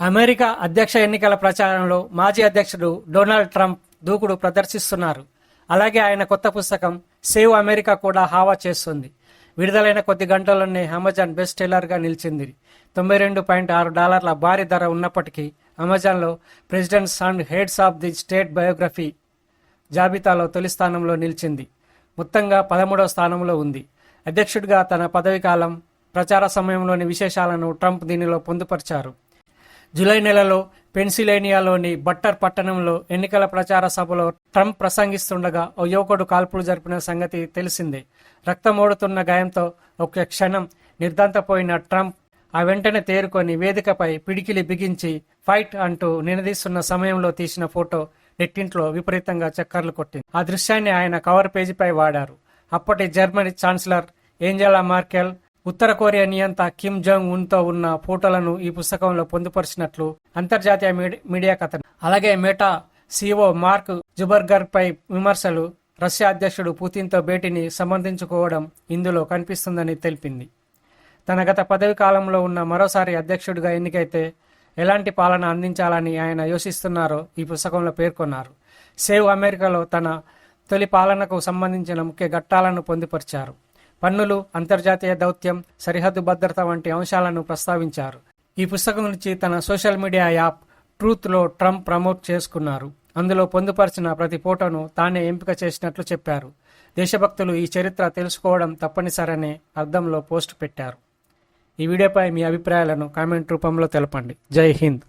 America అధ్యక్ష ఎన్నికల ప్రచారంలో మాజీ అధ్యక్షుడు డొనాల్డ్ ట్రంప్ దూకుడు ప్రదర్శిస్తున్నారు. అలాగే ఆయన కొత్త పుస్తకం సేవ్ అమెరికా కూడా హావా చేస్తుంది. విడుదలైన కొద్ది గంటల్లోనే అమెజాన్ బెస్ట్ సెల్లర్గా నిలిచింది. తొంభై రెండు పాయింట్ ఆరు డాలర్ల భారీ ధర ఉన్నప్పటికీ అమెజాన్లో presidents and heads of the state biography జాబితాలో తొలి స్థానంలో నిలిచింది. మొత్తంగా పదమూడవ స్థానంలో ఉంది. అధ్యక్షుడిగా తన పదవీకాలం ప్రచార సమయంలోని విశేషాలను ట్రంప్ దీనిలో పొందుపరిచారు. జూలై నెలలో పెన్సిలేనియాలోని బట్టర్ పట్టణంలో ఎన్నికల ప్రచార సభలో ట్రంప్ ప్రసంగిస్తుండగా ఓ యువకుడు కాల్పులు జరిపిన సంగతి తెలిసిందే. రక్తమోడుతున్న గాయంతో ఒక క్షణం నిర్దంతపోయిన ట్రంప్ ఆ వెంటనే తేరుకొని వేదికపై పిడికిలి బిగించి ఫైట్ అంటూ నినదీస్తున్న సమయంలో తీసిన ఫోటో నెట్టింట్లో విపరీతంగా చక్కర్లు కొట్టింది. ఆ దృశ్యాన్ని ఆయన కవర్ పేజీపై వాడారు. అప్పటి జర్మనీ ఛాన్సలర్ ఏంజెలా మార్కెల్ ఉత్తర కొరియా నియంత కిమ్ జాంగ్ ఉన్తో ఉన్న ఫోటోలను ఈ పుస్తకంలో పొందుపరిచినట్లు అంతర్జాతీయ మీడి- మీడియా కథనం. అలాగే మెటా సిఓ మార్క్ జుబర్గర్ పై విమర్శలు రష్యా అధ్యక్షుడు పుతిన్తో భేటీని సమర్థించుకోవడం ఇందులో కనిపిస్తుందని తెలిపింది. తన గత పదవి కాలంలో ఉన్న మరోసారి అధ్యక్షుడిగా ఎన్నికైతే ఎలాంటి పాలన అందించాలని ఆయన యోచిస్తున్నారో ఈ పుస్తకంలో పేర్కొన్నారు. సేవ్ అమెరికాలో తన తొలి పాలనకు సంబంధించిన ముఖ్య ఘట్టాలను పొందుపరిచారు. పన్నులు అంతర్జాతీయ దౌత్యం సరిహద్దు భద్రత వంటి అంశాలను ప్రస్తావించారు. ఈ పుస్తకం నుంచి తన సోషల్ మీడియా యాప్ ట్రూత్లో ట్రంప్ ప్రమోట్ చేసుకున్నారు. అందులో పొందుపరిచిన ప్రతి ఫోటోను తానే ఎంపిక చేసినట్లు చెప్పారు. దేశభక్తులు ఈ చరిత్ర తెలుసుకోవడం తప్పనిసరనే అర్థంలో పోస్ట్ పెట్టారు. ఈ వీడియోపై మీ అభిప్రాయాలను కామెంట్ రూపంలో తెలపండి. జై హింద్.